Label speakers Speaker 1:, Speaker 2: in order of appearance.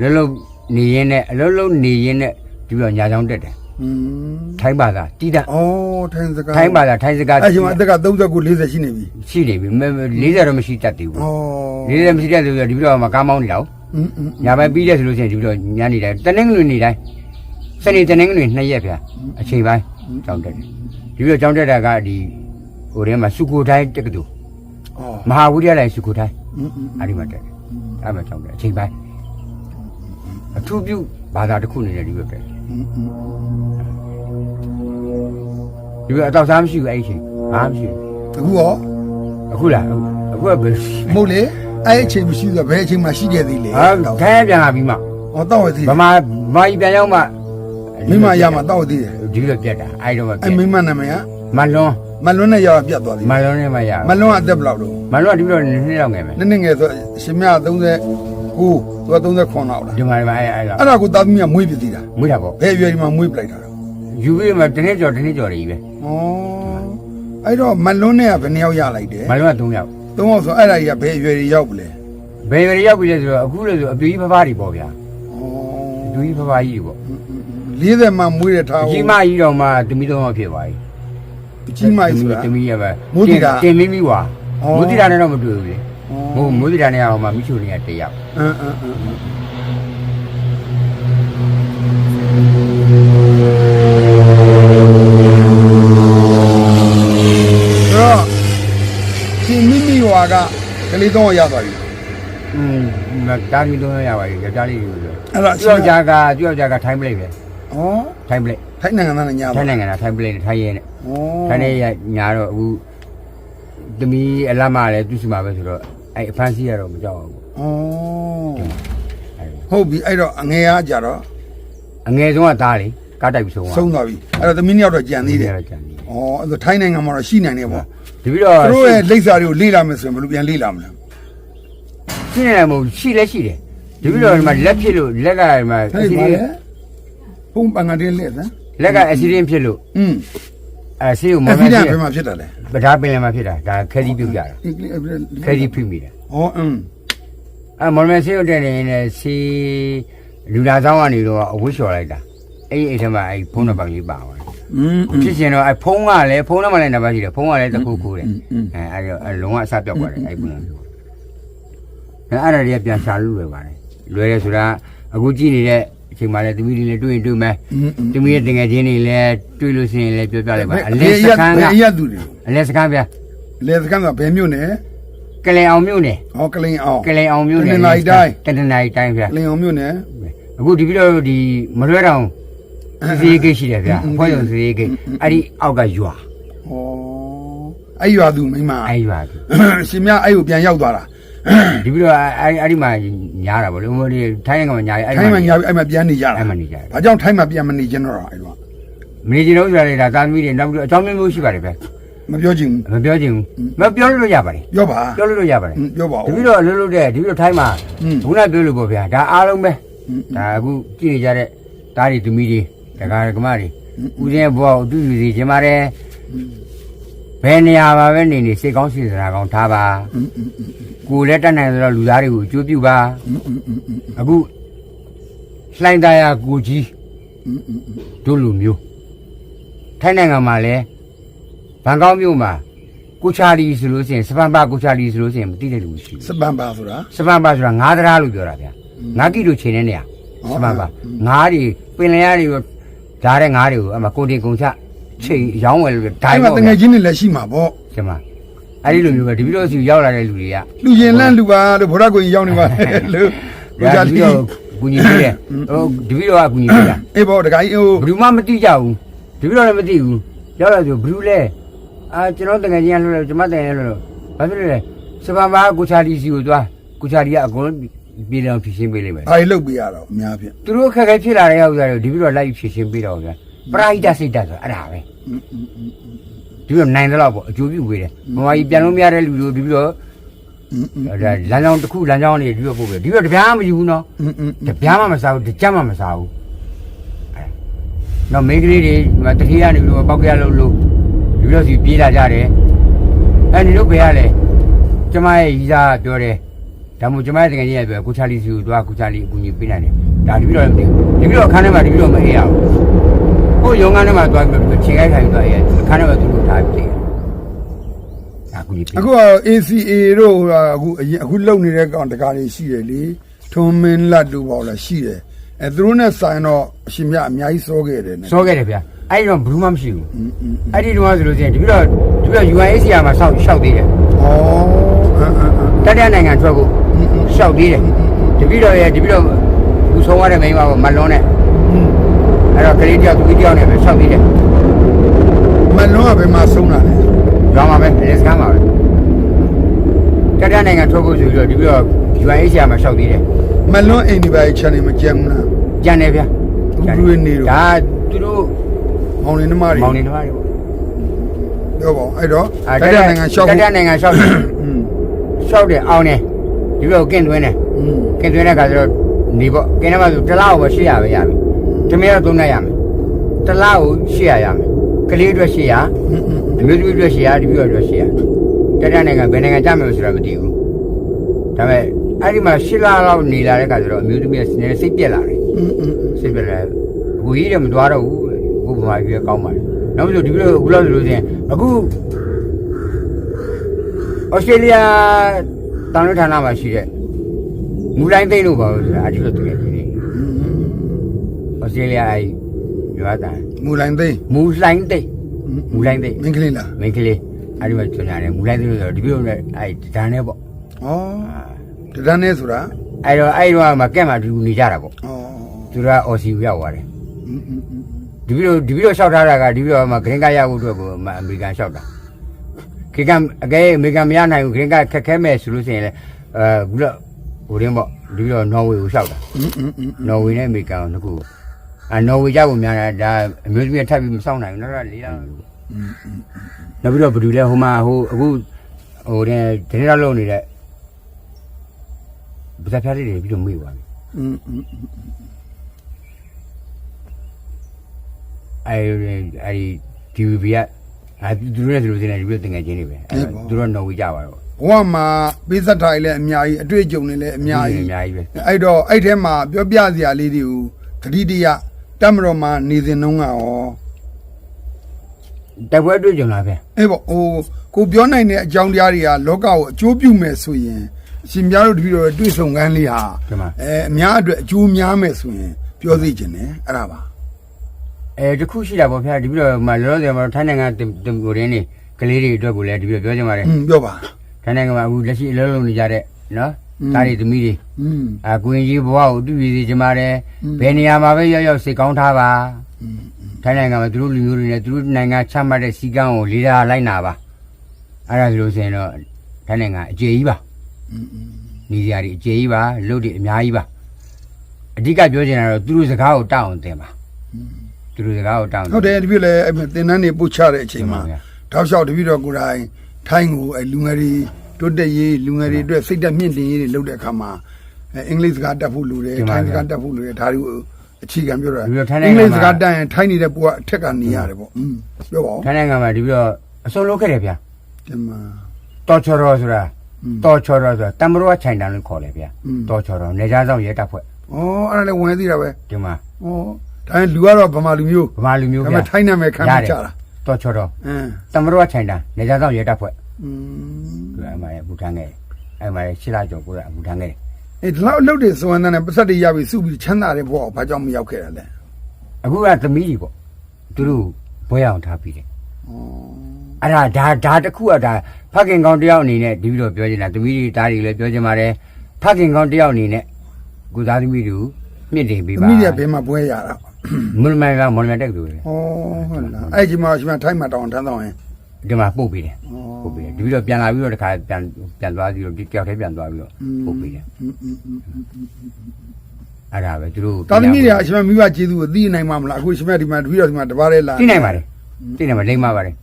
Speaker 1: လုံးလုံးနေရင်းနဲ့အလုံးလုံးနေရင်းနဲ့ဒီလိုညာချောင်းတက်တယ်
Speaker 2: อืม
Speaker 1: ထိုင်းဘာသာတီးတာ
Speaker 2: ဩထိုင်းစကား
Speaker 1: ထိုင်းဘာသာထိုင်းစကား
Speaker 2: အဲ့ဒီမှာအသက်က39 40ရှိနေပြီ
Speaker 1: ရှိနေပြီမဲ40တော့မရှိတတ်သေးဘူး
Speaker 2: ဩ
Speaker 1: 40မရှိတတ်သေးဘူးဆိုတော့ဒီလိုမှာကားမောင်းနေတာဟုတ်
Speaker 2: อืมอืม
Speaker 1: ညာဘက်ပြီးတဲ့ဆိုလို့ရှိရင်ဒီလိုညနေတိုင်းတနင်္ဂနွေနေ့တိုင်းစနေတနင်္ဂနွေနှစ်ရက်ဗျာအချိန်ပိုင်းကြောင်းတက်တယ်ဒီလိုကြောင်းတက်တာကဒီဟိုထဲမှာစုကိုတိုင်းတက္ကသိုလ်
Speaker 2: ဩ
Speaker 1: မဟာဝိทยาลัยစုကိုတိုင်း
Speaker 2: อืมอืม
Speaker 1: အဲ့ဒီမှာတက်တယ်အဲ့မှာကြောင်းတက်အချိန်ပိုင်း အထူးပြုဘာသာတစ်ခုအနေနဲ့ဒီဘက်
Speaker 2: ပဲ
Speaker 1: ဒီဘက်အတော့စားမရှိဘူးအဲ့ဒီချိန်ဘာမှမရှိဘူး
Speaker 2: အခုရော
Speaker 1: အခုလားအခုကဘယ်
Speaker 2: မဟုတ်လေအဲ့ဒီအချိန်မရှိတော့ဘယ်အချိန်မှရှိခဲ့သေးလေ
Speaker 1: ဟာခဲပြန်လာပြီးမှ
Speaker 2: ဟောတော့ဝယ်သေး
Speaker 1: ဗမာဗမာကြီးပြန်ရောက်မှ
Speaker 2: မိမရမှတော့သေးတယ်
Speaker 1: ဒီလိုပြက်တာအဲ့တော့
Speaker 2: အဲ့မိမနာမည်က
Speaker 1: မလွန်
Speaker 2: မလွန်းနဲ့ရောက်ပြတ်သွားပြီ
Speaker 1: မလွန်းနဲ့မရ
Speaker 2: မလွန်းအသက်ဘယ်လောက်လို့
Speaker 1: မလွန်းကဒီလိုနှစ်နှစ်လောက်ငယ်မယ်
Speaker 2: နှစ်နှစ်ငယ်ဆိုရှင်မြ30 39သူက39လောက်လား
Speaker 1: ဒီမှာဒီမှာအဲ့အဲ့လောက်
Speaker 2: အဲ့ဒါကိုသားသမီးကမွေးပြသေးတာ
Speaker 1: မွေးတာပေါ့
Speaker 2: ဘယ်အရွယ်ဒီမှာမွေးပလိုက်တာတော့
Speaker 1: ယူပြီးမှတနေ့ကျော်တနေ့ကျော်တွေကြီးပဲ
Speaker 2: ဩအဲ့တော့မလွန်းနဲ့ကဘယ်နှစ်ယောက်ရလိုက်တယ်
Speaker 1: မလွန်က3ယောက်
Speaker 2: သုံးယောက်ဆိုအဲ့ဒါကြီးကဘယ်အရွယ်ကြီးရောက်ပလဲ
Speaker 1: ဘယ်ရွယ်ရောက်ပြီလဲဆိုတော့အခုလို့ဆိုအပြူကြီးဖဖားတွေပေါ့ဗျာအပြူကြီးဖဖားကြီးတွေပေါ့
Speaker 2: 40မှမွေးတဲ့ထား
Speaker 1: အကြီးမကြီးတော့မှတမီးတော့မှဖြစ်သွားပြီ
Speaker 2: အကြီးမကြီးဆိုတာ
Speaker 1: တမီးရပဲ
Speaker 2: မိုးတိတာ
Speaker 1: တင်မီမီဝါ
Speaker 2: ဩ
Speaker 1: မိုးတိတာနဲ့တော့မတွေ့ဘူးလေ
Speaker 2: ဩ
Speaker 1: မိုးမိုးတိတာနဲ့ကတော့မှမိချိုနေရတယောက်
Speaker 2: အင်းအင်းအင်းအင်းတော့ဒီမိမိဟွာကကလေးတော့ရသွားပြီ
Speaker 1: อืมတာမီတော့ရပါပြီကြောက်လေးတွေဆို
Speaker 2: အဲ့တော့
Speaker 1: ကြောက်ကြကကြောက်ကြကထိုင်းပလိတ်ပဲ
Speaker 2: ဩ
Speaker 1: ထိုင်းပလိတ်
Speaker 2: ထိုင်းနိုင်ငံသားနဲ့ညာ
Speaker 1: ထို
Speaker 2: ပါ
Speaker 1: င်းနိုင်ငံကထိုင်းပလိတ်နဲ့ထိုင်းရဲနဲ့
Speaker 2: ဩ
Speaker 1: ထိုင်းရဲညာတော့အခုတမီးအလတ်မလည်းသူ့စီမှာပဲဆိုတော့ အဲ့အဖန်စီရတော့မကြောက်ဘူး
Speaker 2: ဩ
Speaker 1: အဲ့
Speaker 2: ဟုတ်ပြီအဲ့တော့အငယ်အားကြတော့
Speaker 1: အငယ်ဆုံးကသားလေကားတိုက်ပြီးဆုံးသွား
Speaker 2: ဆုံးသွားပြီအဲ့တော့သမီးနှစ်ယောက်တော့ကြံသေးတယ်
Speaker 1: ကြံသေးတယ်
Speaker 2: ဩအဲ့တော့ထိုင်းနိုင်ငံမှာတော့ရှိနိုင်တယ်ပေါ့
Speaker 1: ဒီပြီးတော့
Speaker 2: သူတို့ရဲ့လိပ်စာတွေကိုလေ့လာမယ်ဆိုရင်ဘယ်လိုပြန်လေ့လာမလဲ
Speaker 1: ရှိနေတယ်မဟုတ်ရှိလဲရှိတယ်ဒီပြီးတော့ဒီမှာလက်ဖြစ်လို့လက်ကဒီမှာ
Speaker 2: ဟဲ့ပါလေဘုံပန်ငါတင်းလက်သမ်း
Speaker 1: လက်ကအက်ဆီဒင့်ဖြစ်လို့
Speaker 2: อืม
Speaker 1: အဲဆေးကိုမ
Speaker 2: အဖိမ
Speaker 1: ဓာရှိ
Speaker 2: ဘယ်မှာဖြစ်တာလဲ
Speaker 1: ပဒါပင်လည်းမဖြစ်တာဒါခဲကြီးပြုတ်ကြတာ
Speaker 2: အင်္ဂလိပ်အဖိဓာ
Speaker 1: ခဲကြီးဖိမိတာ
Speaker 2: အော်အင်း
Speaker 1: အဲမော်မန်ဆေးကိုတက်နေရင်လည်းဆေးလူလာဆောင်ကနေတော့အဝတ်လျှော်လိုက်တာအဲ့ဒီအိမ်ထဲမှာအဲ့ဖုန်းနံပါတ်လေးပါသွားတယ်
Speaker 2: အင်းအင်း
Speaker 1: ဖြစ်ရှင်တော့အဲ့ဖုန်းကလည်းဖုန်းနံပါတ်နဲ့နံပါတ်ရှိတယ်ဖုန်းကလည်းတစ်ခုခုတယ်
Speaker 2: อืม
Speaker 1: အဲအဲ့တော့အဲ့လုံးဝအစပြောက်သွားတယ်အဲ့ဖုန်းကပြောက်သွားတယ်အဲအဲ့ဒါတွေကပြန်ရှာလို့လွယ်ပါတယ်လွယ်တယ်ဆိုတာအခုကြည့်နေတဲ့ ချိန်မှလည်းသမီးတွေလည်းတွေ့ရင်တွေ့မယ်
Speaker 2: อืม
Speaker 1: သမီးရဲ့တငယ်ချင်းတွေလည်းတွေ့လို့ရှိရင်လည်းပြောပြလိုက်ပါအ
Speaker 2: အ
Speaker 1: လဲ
Speaker 2: လဲ
Speaker 1: စ
Speaker 2: စ
Speaker 1: ခန်းက
Speaker 2: ဘယ်ရသူတွေ
Speaker 1: အလဲစခန်းဗျာ
Speaker 2: လဲစကန်ကဘယ်မြို့နယ်
Speaker 1: ကလင်အောင်မြို့နယ်
Speaker 2: ဟောကလင်အောင်
Speaker 1: ကလင်အောင်မြို့နယ်
Speaker 2: တနင်္သာရီတိုင်း
Speaker 1: တနင်္သာရီတိုင်းဗျာ
Speaker 2: ကလင်အောင်မြို့နယ်
Speaker 1: အခုဒီပြီးတော့ဒီမလွဲတောင်စီစီကိရှိတယ်ဗျာ
Speaker 2: အင်း
Speaker 1: အဖွဲ့ရုံစီစီကိ
Speaker 2: အင်းအင်း
Speaker 1: အဲ့ဒီအောက်ကရွာ
Speaker 2: ဩအဲ့ရွာသူမိမ
Speaker 1: အဲ့ရွာက
Speaker 2: ရှင်မအဲ့ကိုပြန်ရောက်သွားတာ
Speaker 1: ဒီပြီးတော့အဲ့အဲ့ဒီမှာညားတာဗောလေဟိုဒီထိုင်းကမှာညားတယ်အဲ့
Speaker 2: ထိုင်းမှာညာပြီးအဲ့မှာပြန်နေကြတာ
Speaker 1: အဲ့မှာနေကြတယ်
Speaker 2: ဒါကြောင့်ထိုင်းမှာပြန်မနေကျင်တော့တာအဲ့တော့
Speaker 1: မနေကျင်တော့ဆိုတာလေဒါသာသမီတွေနောက်ပြီးတော့အကြောင်းမျိုးမျိုးရှိပါတယ်ဗျ
Speaker 2: မပြောချင်ဘူး
Speaker 1: မပြောချင်ဘူးမပြောလို့ရပါတယ်
Speaker 2: ပြောပါ
Speaker 1: ပြောလို့ရပါတယ်
Speaker 2: ပြောပါဦးဒီ
Speaker 1: ပြီးတော့လွတ်လွတ်တဲ့ဒီပြီးတော့ထိုင်းမှာခုနပြောလို့ပေါ့ဗျာဒါအားလုံးပဲဒါအခုကြည့်နေကြတဲ့တားတွေသူမီတွေဒကာဒကမတွေဦးဇင်းဘောအတူတူစီကျင်ပါတယ် ယ်နေရာမှာပဲနေနေစိတ်ကောင်းစေတနာကောင်းထားပါကိုယ်လည်းတတ်နိုင်သလိုလူသားတွေကိုအကျိုးပြုပါအခုလှိုင်းသားရကိုကြီးတို့လူမျိုးထိုင်းနိုင်ငံမှာလည်းဘန်ကောက်မြို့မှာကိုချာလီဆိုလို့ရှိရင်စပန်ပါကိုချာလီဆိုလို့ရှိရင်မသိတဲ့လူရှိဘူး
Speaker 2: စပန်ပါဆိုတာ
Speaker 1: စပန်ပါဆိုတာငါးတရားလို့ပြောတာဗျာငါးကီလိုချိန်တဲ့နေရာစပန်ပါငါးတွေပင်လယ်ရတွေဓာတ်တဲ့ငါးတွေကိုအမှကိုတင်ကုန်ချ ချိန်ရောင်းဝယ်လို့ဓာတ်
Speaker 2: အဲ့မှာ
Speaker 1: ပေါ့
Speaker 2: တငယ်ချင်းတွေလည်းရှိမှာပေါ့
Speaker 1: ကျမအဲ့ဒီလိုမျိုးပဲဒီပြီးတော့စီရောက်လာတဲ့လူတွေက
Speaker 2: လူရင်လန့်လူပါလို့ဘုရားကိုကြီးရောက်နေပါလို့
Speaker 1: ဒါ
Speaker 2: ကြာ
Speaker 1: ဒီ
Speaker 2: လီ
Speaker 1: ပြီးတော့ကူညီပေးတယ်ဟိုဒီပြီးတော့ကကူညီပေးတာ
Speaker 2: အေးပေါ့တခါကြီးဟို
Speaker 1: ဘယ်သူမှမသိကြဘူးဒီပြီးတော့လည်းမသိဘူးရောက်လာဆိုဘယ်သူလဲအာကျွန်တော်တကယ်ကြီးကလို့ကျွန်မတကယ်လို့ဘာဖြစ်လဲစပန်ပါကိုချာလီစီကိုသွားကိုချာလီကအကုန်လုံးပြည်တော်ဖြည့်ရှင်းပေးလိမ့်မယ်
Speaker 2: ဘာကြီးလုတ်ပြရတော့အများဖြင့်
Speaker 1: သူတို့အခက်အခဲဖြစ်လာတဲ့ဥစ္စာတွေဒီပြီးတော့လိုက်ဖြည့်ရှင်းပေးတော့ဗျာ ပရာဟိတစိတ်ဓာတ်ဆိုတာအဲ့ဒါပဲဒီလိုနိုင်တော့ပေါ့အကျိုးပြုဝေးတယ်မမကြီးပြန်လို့မရတဲ့လူတွေဒီပြီးတော့ဒါလမ်းကြောင်းတစ်ခုလမ်းကြောင်းနေဒီလိုပို့ပြီးဒီလိုတပြားမယူဘူးနော်တပြားမှမစားဘူးတကြက်မှမစားဘူးနော်မိန်းကလေးတွေတတိယနေပြီးတော့ပေါက်ကြလို့လို့ဒီလိုစီပြေးလာကြတယ်အဲ့ဒီလိုပဲရလေကျမရဲ့ကြီးသားပြောတယ်ဒါမို့ကျမရဲ့တကယ်ကြီးကပြောကိုချာလီစီကိုတွားကိုချာလီအကူကြီးပေးနိုင်တယ်ဒါဒီပြီးတော့ဒီပြီးတော့အခန်းထဲမှာဒီပြီးတော့မအေးရဘူး ကိုရုံကနဲ့မှသွားချိန်ခိုင်းခိုင်းသွားရဲ့အခန်းထဲမှာသူ့ကိုထားပြီးအခု
Speaker 2: အခု ACA တို့ဟိုအခုအခုလုံနေတဲ့ကောင်တကားတွေရှိတယ်လေထွန်မင်းလတ်တို့ပေါ့လားရှိတယ်အဲသူတို့နဲ့ဆိုင်တော့အရှင်မြတ်အများကြီးစောခဲ့တယ်နဲ့
Speaker 1: စောခဲ့တယ်ဗျာအဲ့ဒီတော့ဘူးမှမရှိဘူးအဲ့ဒီတော့ဆိုလို့ရှိရင်တပိတော့တပိတော့ UNHCR မှာစောက်ရှောက်သေးတယ်
Speaker 2: ဩ
Speaker 1: တတရားနိုင်ငံထွက်ကိုရှောက်သေးတယ်တပိတော့ရဲ့တပိတော့သူဆုံးသွားတဲ့မိန်းမကမလွန်နဲ့ အဲ့တော့ကလေးတယောက်သူတယောက်နဲ့ပဲဆောက်သေးတယ်
Speaker 2: မန်လုံးကဘယ်မှာဆုံးတာလဲ
Speaker 1: ရောင်းပါပဲရေစကမ်းပါပဲတက်တဲ့နိုင်ငံထုတ်ဖို့ဆိုပြီးတော့ဒီပြီးတော့ UNHCR မှာဆောက်သေးတယ်
Speaker 2: မန်လုံးအိမ်ဒီပိုင်း channel မကြမ်းဘူးလား
Speaker 1: ကြမ်းတယ်ဗျာ
Speaker 2: လူတွေနေတော့
Speaker 1: ဒါသူတို့
Speaker 2: မောင်နေနှမတွေ
Speaker 1: မောင်နေနှမတွေပေါ့
Speaker 2: တော့ပေါ့အဲ့တော့တက်တဲ့နိုင်ငံရှောက်
Speaker 1: တက်တဲ့နိုင်ငံရှောက်တယ်ရှောက်တယ်အောင်တယ်ဒီလိုကင့်သွင်းတယ်ကင့်သွင်းတဲ့အခါကျတော့နေပေါ့ကင့်တဲ့မှာဆိုတစ်လောက်ပဲရှိရပဲရပြီ တမီးက300ရမယ်တလားကို800ရမယ်ကလေးအတွက်800အမျိုးသမီးအတွက်800တပည့်အတွက်800တတနိုင်ငံဘယ်နိုင်ငံကြမယ်ဆိုတာမသိဘူးဒါပေမဲ့အဲ့ဒီမှာ8လလောက်နေလာတဲ့ခါကျတော့အမျိုးသမီးကနည်းစိတ်ပြက်လာတယ်စိတ်ပြက်လာဘူးကြီးတယ်မသွားတော့ဘူးအခုဘာကြီးကောင်းပါလဲနောက်ပြီးတော့ဒီလိုအခုလောက်ဆိုလို့ရှိရင်အခုဩစတြေးလျတောင်လွှတ်ဌာနမှာရှိတဲ့မူလိုင်းသိန်းလို့ပါလို့ဆိုတာအကြီးလို့သူရဲ့ ကျေးလျာကြီးရွာတန်
Speaker 2: မူလိုင်သိ
Speaker 1: မူလိုင်သိမူလိုင်သိ
Speaker 2: မင်းကလေးလား
Speaker 1: မင်းကလေးအဲ့ဒီမှာကျွန်တော်လည်းမူလိုင်သိလို့ဆိုတော့ဒီပြုတ်နဲ့အဲ့ဒဏ်နဲ့ပေါ့
Speaker 2: ဩဒဏ်နဲ့ဆိုတာ
Speaker 1: အဲ့တော့အဲ့တော့မှကဲ့မှာဒီကူနေကြတာပေါ့
Speaker 2: ဩ
Speaker 1: သူကအော်စီရောက်သွားတယ်
Speaker 2: ဒီပြုတ်
Speaker 1: ဒီပြုတ်လျှောက်ထားတာကဒီပြုတ်မှာဂရင်းကရဖို့အတွက်ကိုအမေရိကန်လျှောက်တာခေကအကဲအမေရိကန်မရနိုင်ဘူးဂရင်းကခက်ခဲမဲ့ဆိုလို့ရှိရင်လည်းအဲခုတော့ဟိုရင်းပေါ့ဒီပြုတ်နော်ဝေကိုလျှောက်တာနော်ဝေနဲ့အမေရိကန်ကိုငကူ အနော်ဝေကြကိုများတာဒါအမျိုးသမီးထပ်ပြီးမဆောင်နိုင်ဘူးနော်ဒါလေးလားနောက်ပြီးတော့ဘယ်သူလဲဟိုမှာဟိုအခုဟိုတဲ့ဒနေတော့လုံနေတဲ့ဗဇက်ဖျားလေးတွေပြီးတော့မေ့သွားပြီ
Speaker 2: အဲဒီ
Speaker 1: အဲဒီဒီဗီကအဲသူတို့လည်းသူတို့တင်နေပြီးတော့တင်ငယ်ချင်းတွေပဲအဲသူတို့နော်ဝေကြပါတော့
Speaker 2: ဘဝမှာပိဿထိုင်လည်းအများကြီးအတွေ့အကြုံတွေလည်းအများကြီး
Speaker 1: အများကြီးပဲ
Speaker 2: အဲ့တော့အဲ့ထဲမှာပြောပြစရာလေးတွေကိုတတိတရ တမတော်မှာနေစဉ်တုန်းကရော
Speaker 1: တပွဲတွေ့ကြုံလာပဲ
Speaker 2: အေးပေါ့ဟိုကိုပြောနိုင်တဲ့အကြောင်းတရားတွေကလောကကိုအကျိုးပြုမယ်ဆိုရင်အရှင်များတို့တပည့်တော်တွေ့ဆုံခန်းလေးဟာအဲအများအတွက်အကျိုးများမယ်ဆိုရင်ပြောသိခြင်းတယ်အဲ့ဒါပါ
Speaker 1: အဲတခုရှိတာပေါ့ဗျာတပည့်တော်မှာလောလောဆယ်မှာထိုင်းနိုင်ငံတင်ကိုရင်းနေကလေးတွေအတွက်ကိုလည်းတပည့်တော်ပြောချင်ပါတယ်
Speaker 2: ပြောပါ
Speaker 1: ထိုင်းနိုင်ငံမှာအခုလက်ရှိအလုံးလုံးနေကြတဲ့နော် သားတွေသမီးတွေ
Speaker 2: อืม
Speaker 1: အကွင်ကြီးဘဝကိုတူပြည်စီချင်ပါတယ်
Speaker 2: อืม
Speaker 1: ဘယ်နေရာမှာပဲရောက်ရောက်စိတ်ကောင်းထားပါ
Speaker 2: อืม
Speaker 1: ထိုင်းနိုင်ငံမှာသူတို့လူမျိုးတွေနဲ့သူတို့နိုင်ငံချမှတ်တဲ့စီကံကိုလေးစားလိုက်နာပါအဲ့ဒါဆိုလို့ဆိုရင်တော့ထိုင်းနိုင်ငံအကျေကြီးပါ
Speaker 2: อืมอืม
Speaker 1: နေစရာတွေအကျေကြီးပါလှုပ်တွေအများကြီးပါအဓိကပြောချင်တာတော့သူတို့စကားကိုတောက်အောင်သင်ပါသူတို့စကားကိုတောက်အောင်
Speaker 2: ဟုတ်တယ်တပည့်လည်းအဲ့မှာသင်တန်းတွေပို့ချတဲ့အချိန်မှာ
Speaker 1: မှန်ပါဗျာ
Speaker 2: တောက်လျှောက်တပည့်တော်ကိုယ်တိုင်ထိုင်းကိုအဲ့လူငယ်တွေ တိုးတက်ရေးလူငယ်တွေအတွက်စိတ်ဓာတ်မြင့်တင်ရေးတွေလုပ်တဲ့အခါမှာအင်္ဂလိပ်စကားတတ်ဖို့လိုတယ်ထိုင်းစကားတတ်ဖို့လိုတယ်ဒါတွေကိုအခြေခံပြောတာအ
Speaker 1: င်္ဂ
Speaker 2: လိပ်စကားတတ်ရင်ထိုင်းနေတဲ့ပိုကအထက်ကနေရတယ်ပေါ့อืมပြောပါဦး
Speaker 1: ထိုင်းနိုင်ငံမှာဒီပြီးတော့အဆုံးလုပ်ခဲ့တယ်ဗျာ
Speaker 2: ဒီမှာ
Speaker 1: တော်ချော်တော်ဆိုတာတော်ချော်တော်ဆိုတာတမရောချိုင်တန်လို့ခေါ်တယ်ဗျာတော်ချော်တော်နေသားဆောင်ရဲတပ်ဖွဲ့
Speaker 2: ဩအဲ့ဒါလည်းဝင်သေးတာပဲ
Speaker 1: ဒီမှာ
Speaker 2: ဩဒါရင်လူကတော့ဗမာလူမျိုး
Speaker 1: ဗမာလူမျိုးဗျာ
Speaker 2: ဒါပေမဲ့ထိုင်းနာမည်ခံမချတာ
Speaker 1: တော်ချော်တော်
Speaker 2: အင်း
Speaker 1: တမရောချိုင်တန်နေသားဆောင်ရဲတပ်ဖွဲ့
Speaker 2: อืม
Speaker 1: ဒီမှာအဲ့မှာဘူထန်ခဲ့တယ်အဲ့မှာရှစ်လကျော်ကိုရဘူထန်ခဲ့တယ်
Speaker 2: အဲ့ဒီလောက်အလုပ်တွေစွမ်းတဲ့နဲ့ပတ်သက်တွေရပြီစုပြီးချမ်းသာတဲ့ဘဝကိုဘာကြောင့်မရောက်ခဲ့တာလဲ
Speaker 1: အခုကသမီးကြီးပေါ့သူတို့ဘွဲအောင်ထားပြီးတယ်
Speaker 2: ဩ
Speaker 1: အဲ့ဒါဒါဒါတစ်ခုကဒါဖခင်ကောင်းတယောက်အနေနဲ့ဒီပြီးတော့ပြောချင်တာသမီးတွေတားတွေလည်းပြောချင်ပါတယ်ဖခင်ကောင်းတယောက်အနေနဲ့ကိုသားသမီးတွေကိုမြင့်တင်ပေး။ပါ
Speaker 2: သမီးတွေကဘယ်မှာပွဲရတာ
Speaker 1: မွန်မန်ကမွန်မန်တက်သူတွေ။
Speaker 2: ဩဟုတ်လား။အဲ့ဒီမှာရှင်မထိုင်းမှာတောင်းတန်းတော့ရင်
Speaker 1: ဒီမှာပို့ပေးတယ်ပို့ပေးတယ်ဒီပြီးတော့ပြန်လာပြီးတော့တခါပြန်ပြန်သွားပြီးတော့ဒီကြောက်ထဲပြန်သွားပြီးတော့ပို့ပေးတယ်အဲ့ဒါပဲသူတို့
Speaker 2: တာသမီတွေကအရှင်မိဘကျေးဇူးကိုသိနိုင်မှာမလားအခုရှင်မဒီမှာတပြီးတော့ဒီမှာတပါးလေးလာ
Speaker 1: သိနိုင်ပါတယ်သိနိုင်ပါလိမ့်မှာပါတယ်